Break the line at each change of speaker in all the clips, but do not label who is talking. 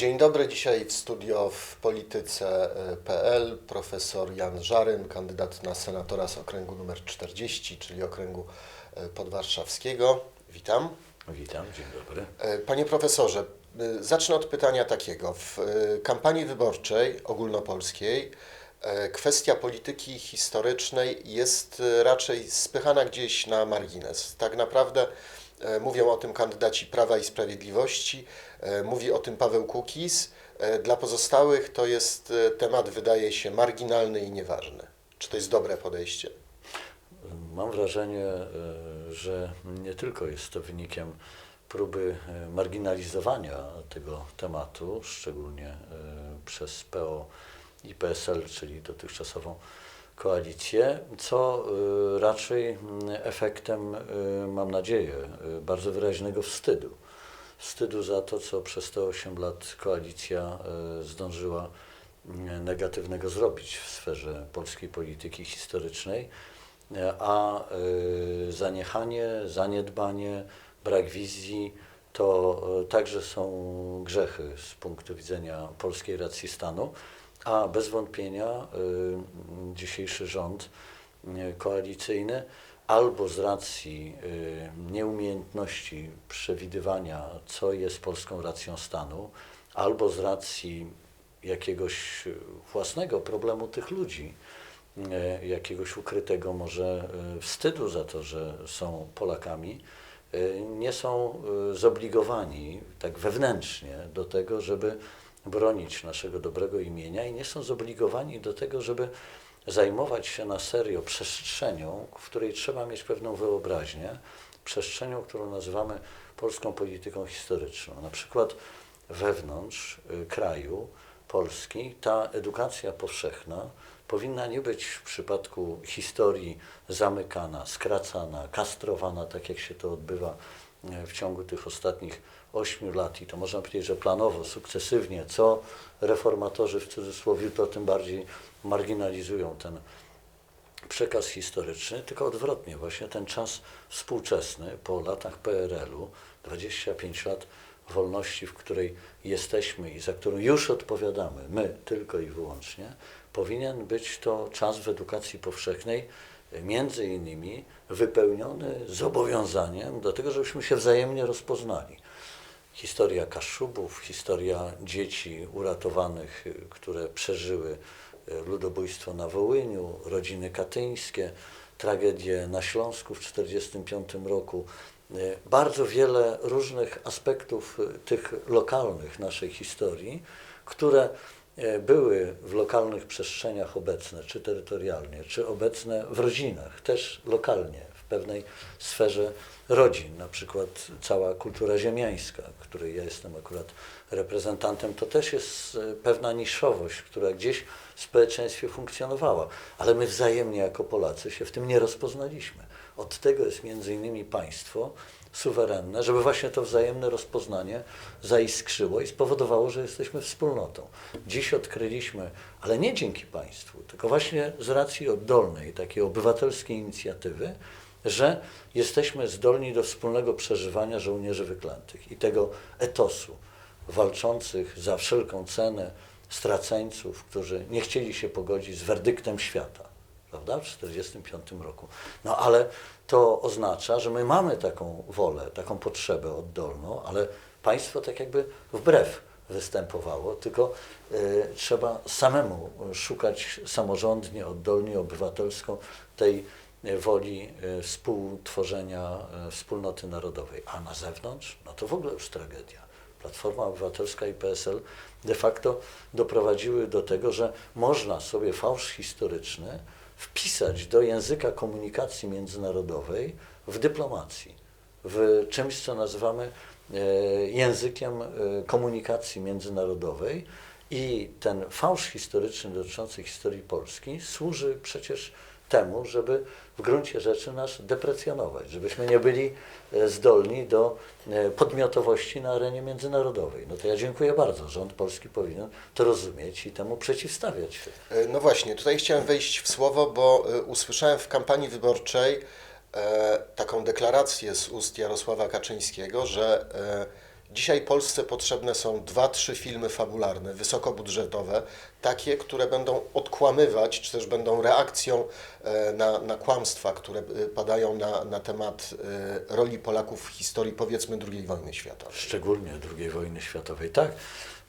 Dzień dobry, dzisiaj w studio w polityce.pl profesor Jan Żaryn, kandydat na senatora z okręgu numer 40, czyli okręgu e, podwarszawskiego. Witam.
Witam, dzień dobry.
E, Panie profesorze, e, zacznę od pytania takiego. W kampanii wyborczej ogólnopolskiej kwestia polityki historycznej jest raczej spychana gdzieś na margines. Tak naprawdę mówią o tym kandydaci Prawa i Sprawiedliwości, e, mówi o tym Paweł Kukiz. E, Dla pozostałych to jest e, temat, wydaje się, marginalny i nieważny. Czy to jest dobre podejście?
Mam wrażenie, e, że nie tylko jest to wynikiem próby e, marginalizowania tego tematu, szczególnie e, przez PO i PSL, czyli dotychczasową koalicję, co e, raczej mm, efektem, e, mam nadzieję, e, bardzo wyraźnego wstydu. Wstydu za to, co przez te 8 lat koalicja zdążyła negatywnego zrobić w sferze polskiej polityki historycznej, a zaniechanie, zaniedbanie, brak wizji to także są grzechy z punktu widzenia polskiej racji stanu, a bez wątpienia e, dzisiejszy rząd e, koalicyjny albo z racji y, nieumiejętności przewidywania, co jest polską racją stanu, albo z racji jakiegoś y, własnego problemu tych ludzi, y, jakiegoś ukrytego może y, wstydu za to, że są Polakami, y, nie są y, zobligowani tak wewnętrznie do tego, żeby bronić naszego dobrego imienia i nie są zobligowani do tego, żeby zajmować się na serio przestrzenią, w której trzeba mieć pewną wyobraźnię, przestrzenią, którą nazywamy polską polityką historyczną. Na przykład wewnątrz y, kraju Polski ta edukacja powszechna powinna nie być w przypadku historii zamykana, skracana, kastrowana, tak jak się to odbywa e, w ciągu tych ostatnich ośmiu lat i to można powiedzieć, że planowo, sukcesywnie, co reformatorzy w cudzysłowie, to tym bardziej marginalizują ten przekaz historyczny, tylko odwrotnie, właśnie ten czas współczesny po latach PRL-u, 25 lat wolności, w której jesteśmy i za którą już odpowiadamy, my tylko i wyłącznie, powinien być to czas w edukacji powszechnej, między innymi wypełniony zobowiązaniem do tego, żebyśmy się wzajemnie rozpoznali. Historia Kaszubów, historia dzieci uratowanych, które przeżyły y, ludobójstwo na Wołyniu, rodziny katyńskie, tragedie na Śląsku w 1945 roku. Y, Bardzo wiele różnych aspektów y, tych lokalnych naszej historii, które były w lokalnych przestrzeniach obecne, czy terytorialnie, czy obecne w rodzinach, też lokalnie, pewnej sferze rodzin, na przykład cała kultura ziemiańska, której ja jestem akurat reprezentantem, to też jest e, pewna niszowość, która gdzieś w społeczeństwie funkcjonowała, ale my wzajemnie jako Polacy się w tym nie rozpoznaliśmy. Od tego jest między innymi państwo suwerenne, żeby właśnie to wzajemne rozpoznanie zaiskrzyło i spowodowało, że jesteśmy wspólnotą. Dziś odkryliśmy, ale nie dzięki państwu, tylko właśnie z racji oddolnej, takiej obywatelskiej inicjatywy, że jesteśmy zdolni do wspólnego przeżywania żołnierzy wyklętych i tego etosu walczących za wszelką cenę straceńców, którzy nie chcieli się pogodzić z werdyktem świata, prawda, w 1945 roku. No ale to oznacza, że my mamy taką wolę, taką potrzebę oddolną, ale państwo tak jakby wbrew występowało, tylko y, trzeba samemu szukać samorządnie, oddolnie, obywatelsko tej woli y, współtworzenia y, wspólnoty narodowej. A na zewnątrz, no to w ogóle już tragedia. Platforma Obywatelska i PSL de facto doprowadziły do tego, że można sobie fałsz historyczny wpisać do języka komunikacji międzynarodowej w dyplomacji, w czymś, co nazywamy e, językiem e, komunikacji międzynarodowej i ten fałsz historyczny dotyczący historii Polski służy przecież temu, żeby w gruncie rzeczy nas deprecjonować, żebyśmy nie byli e, zdolni do e, podmiotowości na arenie międzynarodowej. No to ja dziękuję bardzo. Rząd polski powinien to rozumieć i temu przeciwstawiać się.
E, No właśnie, tutaj chciałem wejść w słowo, bo usłyszałem w kampanii wyborczej taką deklarację z ust Jarosława Kaczyńskiego, że Dzisiaj Polsce potrzebne są dwa, trzy filmy fabularne, wysokobudżetowe, takie, które będą odkłamywać, czy też będą reakcją e, na, na kłamstwa, które e, padają na, na temat e, roli Polaków w historii, powiedzmy, II wojny światowej.
szczególnie II wojny światowej. Tak,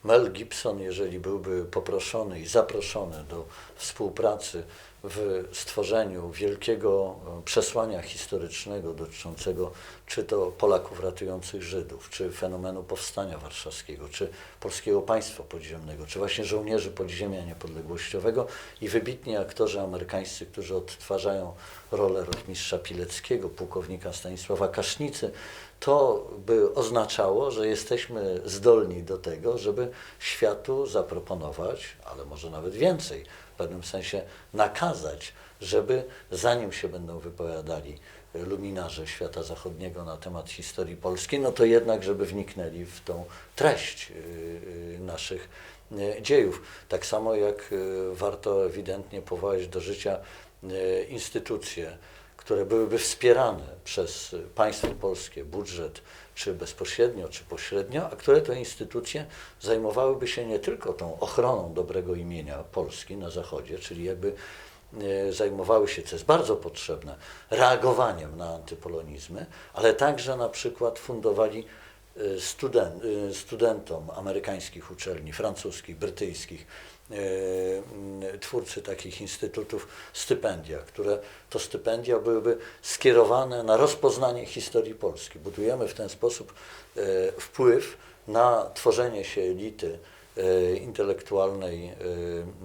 Mel Gibson, jeżeli byłby poproszony i zaproszony do współpracy w stworzeniu wielkiego przesłania historycznego dotyczącego czy to Polaków ratujących Żydów, czy fenomenu powstania warszawskiego, czy polskiego państwa podziemnego, czy właśnie żołnierzy podziemia niepodległościowego i wybitni aktorzy amerykańscy, którzy odtwarzają rolę rotmistrza Pileckiego, pułkownika Stanisława Kasznicy, to by oznaczało, że jesteśmy zdolni do tego, żeby światu zaproponować, ale może nawet więcej, w pewnym sensie nakazać, żeby zanim się będą wypowiadali luminarze świata zachodniego na temat historii Polski, no to jednak, żeby wniknęli w tą treść y, y, naszych y, dziejów. Tak samo jak warto ewidentnie powołać do życia instytucje, które byłyby wspierane przez państwo polskie, budżet, czy bezpośrednio, czy pośrednio, a które to instytucje zajmowałyby się nie tylko tą ochroną dobrego imienia Polski na Zachodzie, czyli jakby zajmowały się, co jest bardzo potrzebne, reagowaniem na antypolonizmy, ale także na przykład fundowali e, studen, e, studentom amerykańskich uczelni, francuskich, brytyjskich, e, twórcy takich instytutów stypendia, które to stypendia byłyby skierowane na rozpoznanie historii Polski. Budujemy w ten sposób e, wpływ na tworzenie się elity e, intelektualnej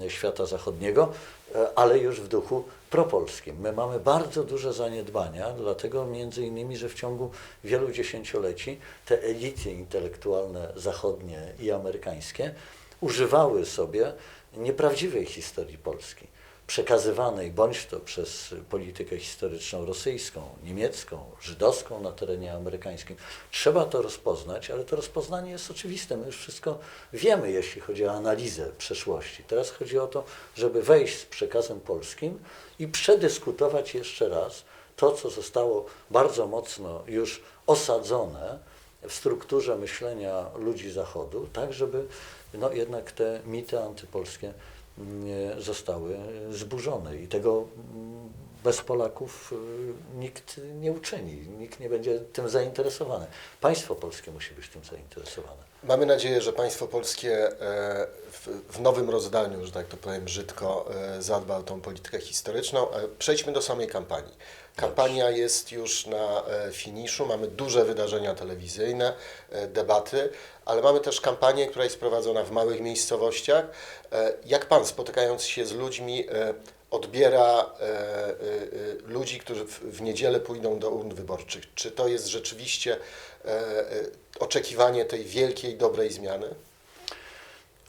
e, świata zachodniego, e, ale już w duchu propolskim. My mamy bardzo duże zaniedbania, dlatego między innymi, że w ciągu wielu dziesięcioleci te elity intelektualne zachodnie i amerykańskie używały sobie nieprawdziwej historii Polski, przekazywanej bądź to przez politykę historyczną rosyjską, niemiecką, żydowską na terenie amerykańskim. Trzeba to rozpoznać, ale to rozpoznanie jest oczywiste. My już wszystko wiemy, jeśli chodzi o analizę przeszłości. Teraz chodzi o to, żeby wejść z przekazem polskim i przedyskutować jeszcze raz to, co zostało bardzo mocno już osadzone w strukturze myślenia ludzi Zachodu, tak żeby no, jednak te mity antypolskie zostały zburzone i tego mm, bez Polaków y, nikt nie uczyni, nikt nie będzie tym zainteresowany. Państwo polskie musi być tym zainteresowane.
Mamy nadzieję, że państwo polskie e, w, nowym rozdaniu, że tak to powiem brzydko, e, zadba o tą politykę historyczną. E, Przejdźmy do samej kampanii. Kampania jest już na finiszu, mamy duże wydarzenia telewizyjne, debaty, ale mamy też kampanię, która jest prowadzona w małych miejscowościach. Jak pan, spotykając się z ludźmi, odbiera e, e, e, ludzi, którzy w, niedzielę pójdą do urn wyborczych? Czy to jest rzeczywiście oczekiwanie tej wielkiej, dobrej zmiany?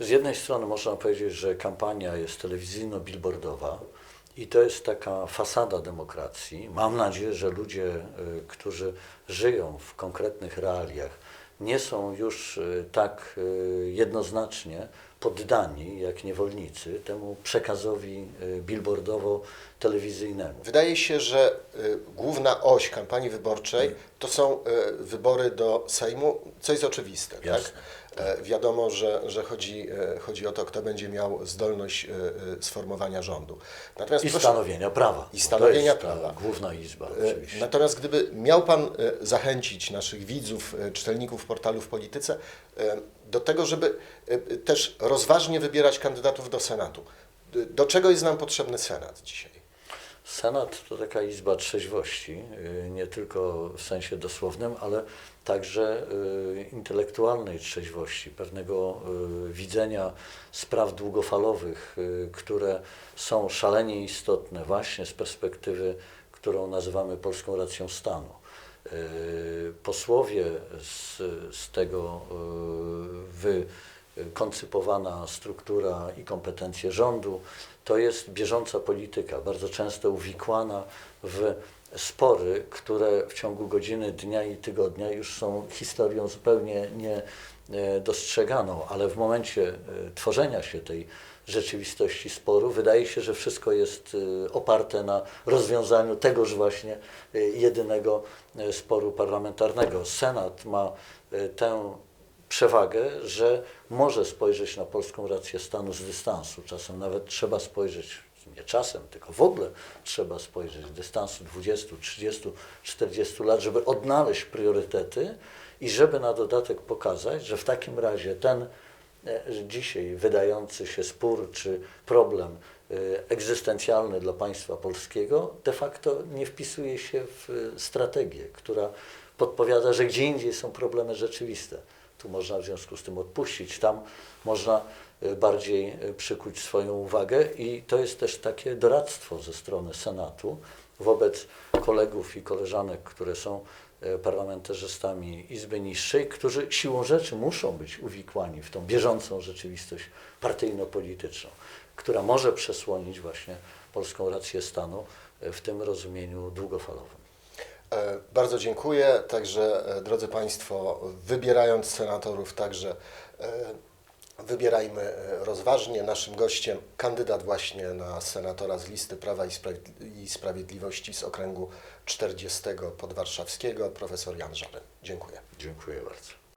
Z jednej strony można powiedzieć, że kampania jest telewizyjno-billboardowa i to jest taka fasada demokracji. Mam nadzieję, że ludzie, którzy żyją w konkretnych realiach, nie są już y, tak y, jednoznacznie poddani jak niewolnicy temu przekazowi y, billboardowo-telewizyjnemu.
Wydaje się, że główna oś kampanii wyborczej to są wybory do Sejmu, co jest oczywiste. Tak?
Jasne,
E, Wiadomo, że, że chodzi, e, chodzi o to, kto będzie miał zdolność e, sformowania rządu. Natomiast
I
proszę-
stanowienia prawa.
I stanowienia prawa.
Główna izba oczywiście.
Natomiast gdyby miał Pan zachęcić naszych widzów, czytelników portalu w polityce e, do tego, żeby e, też rozważnie wybierać kandydatów do Senatu. Do czego jest nam potrzebny Senat dzisiaj?
Senat to taka izba trzeźwości, y, nie tylko w sensie dosłownym, ale także intelektualnej trzeźwości, pewnego widzenia spraw długofalowych, które są szalenie istotne właśnie z perspektywy, którą nazywamy polską racją stanu. Y, Posłowie z, z tego y, wykoncypowana struktura i kompetencje rządu to jest bieżąca polityka, bardzo często uwikłana w spory, które w ciągu godziny, dnia i tygodnia już są historią zupełnie nie e, ale w momencie e, tworzenia się tej rzeczywistości sporu wydaje się, że wszystko jest e, oparte na rozwiązaniu tegoż właśnie e, jedynego e, sporu parlamentarnego. Senat ma tę przewagę, że może spojrzeć na polską rację stanu z dystansu. Czasem nawet trzeba spojrzeć, nie czasem, tylko w ogóle trzeba spojrzeć z dystansu 20, 30, 40 lat, żeby odnaleźć priorytety i żeby na dodatek pokazać, że w takim razie ten e, dzisiaj wydający się spór czy problem e, egzystencjalny dla państwa polskiego de facto nie wpisuje się w e, strategię, która podpowiada, że gdzie indziej są problemy rzeczywiste. Tu można w związku z tym odpuścić, tam można bardziej przykuć swoją uwagę i to jest też takie doradztwo ze strony Senatu wobec kolegów i koleżanek, które są parlamentarzystami Izby Niższej, którzy siłą rzeczy muszą być uwikłani w tą bieżącą rzeczywistość partyjno-polityczną, która może przesłonić właśnie polską rację stanu e, w tym rozumieniu długofalowym.
E, Bardzo dziękuję. Także, e, drodzy Państwo, wybierając senatorów, także e, wybierajmy e, rozważnie. Naszym gościem kandydat właśnie na senatora z listy Prawa i Spra- i Sprawiedliwości z okręgu 40 podwarszawskiego, profesor Jan Żaren. Dziękuję.
Dziękuję bardzo.